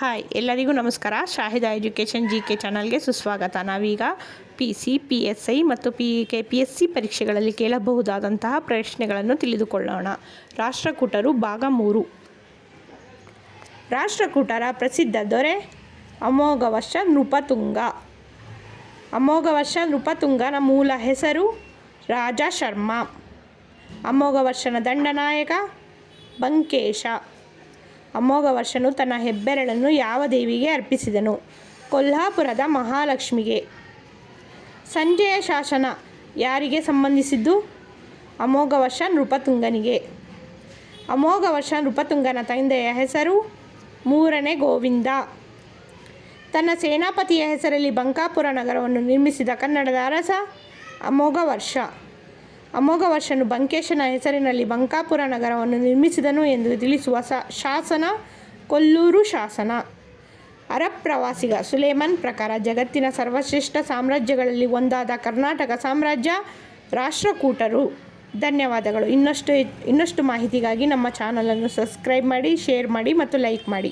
Hi ಎಲ್ಲರಿಗೂ ನಮಸ್ಕಾರ. Shahida education G K ಚಾನಲ್ಗೆ ಸುಸ್ವಾಗತ. ನಾವೀಗ P C P S I ಮತ್ತು P K P S C ಪರೀಕ್ಷೆಗಳಲ್ಲಿ ಕೇಳಬಹುದಾದಂತಹ ಪ್ರಶ್ನೆಗಳನ್ನು ತಿಳಿದುಕೊಳ್ಳೋಣ. ರಾಷ್ಟ್ರಕೂಟರು ಭಾಗ ಮೂರು. ರಾಷ್ಟ್ರಕೂಟರ ಪ್ರಸಿದ್ಧ ದೊರೆ ಅಮೋಘವರ್ಷ ನೃಪತುಂಗ. ಅಮೋಘವರ್ಷ ನೃಪತುಂಗನ ಮೂಲ ಹೆಸರು ರಾಜ ಶರ್ಮ. ಅಮೋಘವರ್ಷನ ದಂಡನಾಯಕ ಬಂಕೇಶ. ಅಮೋಘವರ್ಷನು ತನ್ನ ಹೆಬ್ಬೆರಳನ್ನು ಯಾವ ದೇವಿಗೆ ಅರ್ಪಿಸಿದನು? ಕೊಲ್ಹಾಪುರದ ಮಹಾಲಕ್ಷ್ಮಿಗೆ. ಸಂಜೆಯ ಶಾಸನ ಯಾರಿಗೆ ಸಂಬಂಧಿಸಿದ್ದು? ಅಮೋಘವರ್ಷ ನೃಪತುಂಗನಿಗೆ. ಅಮೋಘವರ್ಷ ನೃಪತುಂಗನ ತಂದೆಯ ಹೆಸರು ಮೂರನೇ ಗೋವಿಂದ. ತನ್ನ ಸೇನಾಪತಿಯ ಹೆಸರಲ್ಲಿ ಬಂಕಾಪುರ ನಗರವನ್ನು ನಿರ್ಮಿಸಿದ ಕನ್ನಡದ ಅರಸ ಅಮೋಘವರ್ಷ ಅಮೋಘವರ್ಷನು ಬಂಕೇಶನ ಹೆಸರಿನಲ್ಲಿ ಬಂಕಾಪುರ ನಗರವನ್ನು ನಿರ್ಮಿಸಿದನು ಎಂದು ತಿಳಿಸುವ ಶಾಸನ ಕೊಲ್ಲೂರು ಶಾಸನ. ಅರಬ್ ಪ್ರವಾಸಿಗ ಸುಲೇಮನ್ ಪ್ರಕಾರ ಜಗತ್ತಿನ ಸರ್ವಶ್ರೇಷ್ಠ ಸಾಮ್ರಾಜ್ಯಗಳಲ್ಲಿ ಒಂದಾದ ಕರ್ನಾಟಕ ಸಾಮ್ರಾಜ್ಯ ರಾಷ್ಟ್ರಕೂಟರು. ಧನ್ಯವಾದಗಳು. ಇನ್ನಷ್ಟು ಇನ್ನಷ್ಟು ಮಾಹಿತಿಗಾಗಿ ನಮ್ಮ ಚಾನಲನ್ನು ಸಬ್ಸ್ಕ್ರೈಬ್ ಮಾಡಿ, ಶೇರ್ ಮಾಡಿ ಮತ್ತು ಲೈಕ್ ಮಾಡಿ.